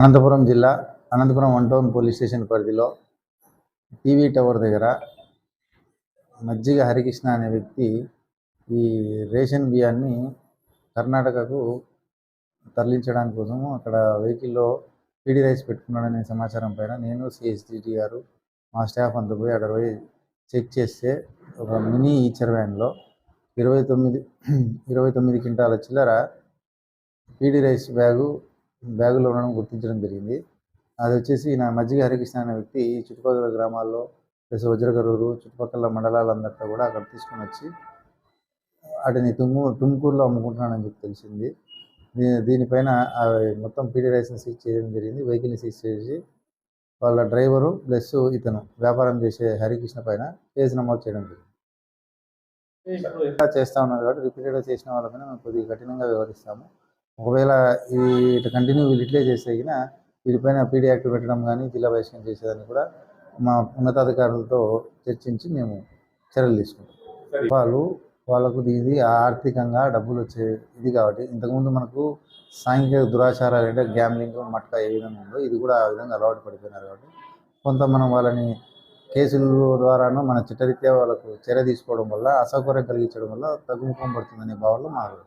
అనంతపురం జిల్లా Anantapuram one town police station పరిధిలో TV tower దగ్గర మజ్జిగ హరికృష్ణ అనే వ్యక్తి ఈ రేషన్ బియ్యాన్ని కర్ణాటకకు తరలించడానికి కోసము అక్కడ వెహికల్లో పీడీ రైస్ పెట్టుకున్నాడనే సమాచారం పైన నేను సిఎస్డిటి గారు మా స్టాఫ్ అంతా పోయి అక్కడ పోయి చెక్ చేస్తే ఒక మినీ ఈచర్ వ్యాన్లో ఇరవై తొమ్మిది ఇరవై తొమ్మిది క్వింటాల చిల్లర పీడీ రైస్ బ్యాగు బ్యాగులో ఉండడం గుర్తించడం జరిగింది. అది వచ్చేసి నా మజ్జిగ హరికృష్ణ అనే వ్యక్తి చుట్టుపక్కల గ్రామాల్లో ప్లస్ వజ్రకరూరు చుట్టుపక్కల మండలాలందరితో కూడా అక్కడ తీసుకొని వచ్చి వాటిని తుమ్ము తుమ్కూరులో అమ్ముకుంటున్నాడని చెప్పి తెలిసింది. దీనిపైన మొత్తం పీడీ రైస్ని సీజ్ చేయడం జరిగింది. వెహికల్ని సీజ్ చేసి వాళ్ళ డ్రైవరు ప్లస్ ఇతను వ్యాపారం చేసే హరికృష్ణ పైన కేసు నమోదు చేయడం జరిగింది. ఇలా చేస్తా ఉన్నారు కాబట్టి రిపీటెడ్గా చేసిన వాళ్ళపైన మేము కొద్దిగా కఠినంగా వ్యవహరిస్తాము. ఒకవేళ ఈ ఇట్లా కంటిన్యూ వీళ్ళు ఇట్లే చేస్తే వీటిపైన పీడీ యాక్ట్ పెట్టడం కానీ జిల్లా బహిష్కరణ చేసేదాన్ని కూడా మా ఉన్నతాధికారులతో చర్చించి మేము చర్యలు తీసుకుంటాం. వాళ్ళు వాళ్ళకు ఇది ఆర్థికంగా డబ్బులు వచ్చే ఇది కాబట్టి ఇంతకుముందు మనకు సాంఘిక దురాచారాలు అంటే గ్యామ్లింగ్ మట్కా ఏ విధంగా ఉందో ఇది కూడా ఆ విధంగా అలవాటు పడిపోయినారు కాబట్టి కొంత మనం వాళ్ళని కేసుల ద్వారానూ మన చట్టరీత్యా వాళ్ళకు చర్య తీసుకోవడం వల్ల అసౌకర్యం కలిగించడం వల్ల తగ్గుముఖం పడుతుందనే భావనలో మారు